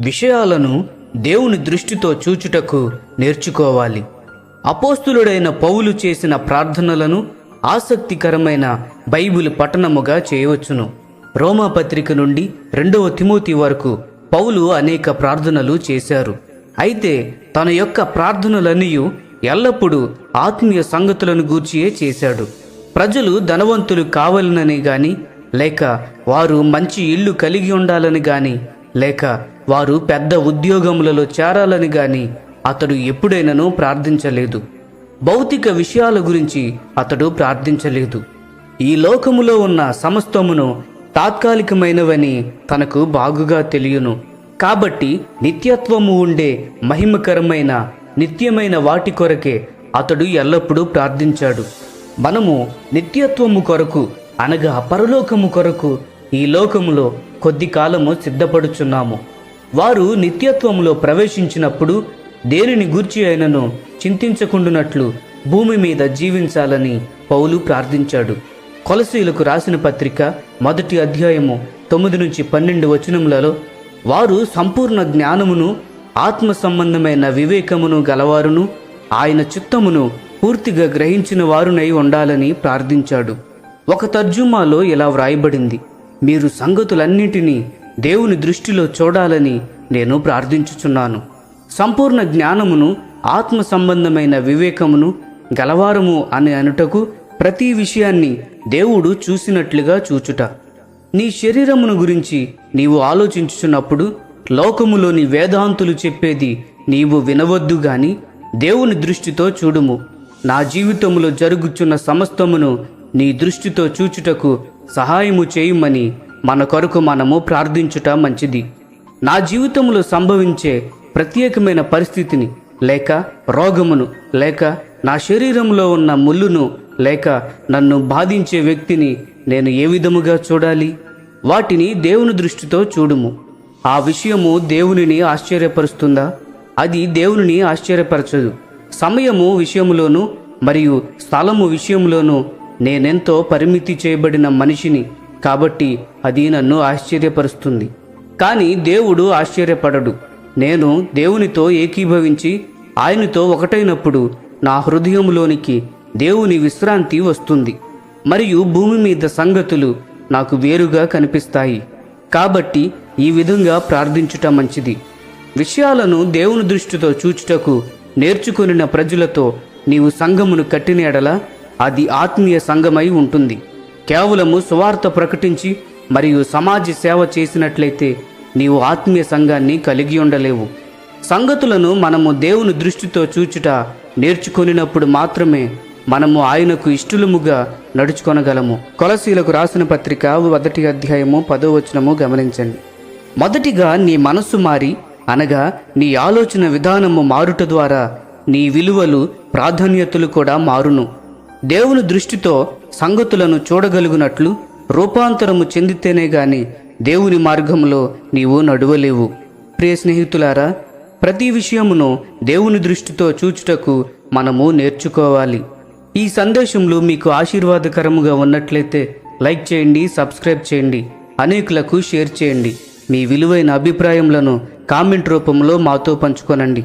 విషయాలను దేవుని దృష్టితో చూచుటకు నేర్చుకోవాలి. అపోస్తులుడైన పౌలు చేసిన ప్రార్థనలను ఆసక్తికరమైన బైబిల్ పఠనముగా చేయవచ్చును. రోమాపత్రిక నుండి రెండవ తిమోతి వరకు పౌలు అనేక ప్రార్థనలు చేశారు. అయితే తన యొక్క ప్రార్థనలనియు ఎల్లప్పుడూ ఆత్మీయ సంగతులను గూర్చియే చేశాడు. ప్రజలు ధనవంతులు కావాలనని గాని లేక వారు మంచి ఇల్లు కలిగి ఉండాలని గాని లేక వారు పెద్ద ఉద్యోగములలో చేరాలని గాని అతడు ఎప్పుడైనాను ప్రార్థించలేదు. భౌతిక విషయాల గురించి అతడు ప్రార్థించలేదు. ఈ లోకములో ఉన్న సమస్తమును తాత్కాలికమైనవని తనకు బాగుగా తెలియను. కాబట్టి నిత్యత్వము ఉండే మహిమకరమైన నిత్యమైన వాటి కొరకే అతడు ఎల్లప్పుడూ ప్రార్థించాడు. మనము నిత్యత్వము కొరకు అనగా పరలోకము కొరకు ఈ లోకములో కొద్ది కాలము సిద్ధపడుచున్నాము. వారు నిత్యత్వంలో ప్రవేశించినప్పుడు దేనిని గూర్చి అయినను చింతించకుండునట్లు భూమి మీద జీవించాలని పౌలు ప్రార్థించాడు. కొలసీలకు రాసిన పత్రిక మొదటి అధ్యాయము తొమ్మిది నుంచి పన్నెండు వచనములలో వారు సంపూర్ణ జ్ఞానమును ఆత్మ సంబంధమైన వివేకమును గలవారును ఆయన చిత్తమును పూర్తిగా గ్రహించిన వారునై ఉండాలని ప్రార్థించాడు. ఒక తర్జుమాలో ఇలా వ్రాయబడింది. మీరు సంగతులన్నింటినీ దేవుని దృష్టిలో చూడాలని నేను ప్రార్థించుచున్నాను. సంపూర్ణ జ్ఞానమును ఆత్మ సంబంధమైన వివేకమును గలవారము అని అనుటకు ప్రతి విషయాన్ని దేవుడు చూసినట్లుగా చూచుట. నీ శరీరమును గురించి నీవు ఆలోచించుచున్నప్పుడు లోకములోని వేదాంతులు చెప్పేది నీవు వినవద్దు గాని దేవుని దృష్టితో చూడుము. నా జీవితములో జరుగుచున్న సమస్తమును నీ దృష్టితో చూచుటకు సహాయము చేయుమని మన కొరకు మనము ప్రార్థించుట మంచిది. నా జీవితంలో సంభవించే ప్రత్యేకమైన పరిస్థితిని లేక రోగమును లేక నా శరీరంలో ఉన్న ముళ్ళును లేక నన్ను బాధించే వ్యక్తిని నేను ఏ విధముగా చూడాలి? వాటిని దేవుని దృష్టితో చూడుము. ఆ విషయము దేవునిని ఆశ్చర్యపరుస్తుందా? అది దేవునిని ఆశ్చర్యపరచదు. సమయము విషయములోను మరియు స్థలము విషయంలోనూ నేనెంతో పరిమితి చేయబడిన మనిషిని కాబట్టి అది నన్ను ఆశ్చర్యపరుస్తుంది. కానీ దేవుడు ఆశ్చర్యపడడు. నేను దేవునితో ఏకీభవించి ఆయనతో ఒకటైనప్పుడు నా హృదయంలోనికి దేవుని విశ్రాంతి వస్తుంది. మరియు భూమి మీద సంగతులు నాకు వేరుగా కనిపిస్తాయి. కాబట్టి ఈ విధంగా ప్రార్థించుట మంచిది. విషయాలను దేవుని దృష్టితో చూచుటకు నేర్చుకొనిన ప్రజలతో నీవు సంఘమును కట్టిన ఎడల అది ఆత్మీయ సంఘమై ఉంటుంది. కేవలము సువార్త ప్రకటించి మరియు సమాజ సేవ చేసినట్లయితే నీవు ఆత్మీయ సంఘాన్ని కలిగి ఉండలేవు. సంగతులను మనము దేవుని దృష్టితో చూచుట నేర్చుకొనినప్పుడు మాత్రమే మనము ఆయనకు ఇష్టలుముగా నడుచుకొనగలము. కొలసీలకు రాసిన పత్రిక మొదటి అధ్యాయము పదో వచనము గమనించండి. మొదటిగా నీ మనస్సు మారి అనగా నీ ఆలోచన విధానము మారుట ద్వారా నీ విలువలు ప్రాధాన్యతలు కూడా మారును. దేవుని దృష్టితో సంగతులను చూడగలుగునట్లు రూపాంతరము చెందితేనే గాని దేవుని మార్గంలో నీవు నడువలేవు. ప్రియ స్నేహితులారా ప్రతి విషయమును దేవుని దృష్టితో చూచుటకు మనము నేర్చుకోవాలి. ఈ సందేశంలో మీకు ఆశీర్వాదకరముగా ఉన్నట్లయితే లైక్ చేయండి సబ్స్క్రైబ్ చేయండి అనేకులకు షేర్ చేయండి. మీ విలువైన అభిప్రాయములను కామెంట్ రూపంలో మాతో పంచుకోనండి.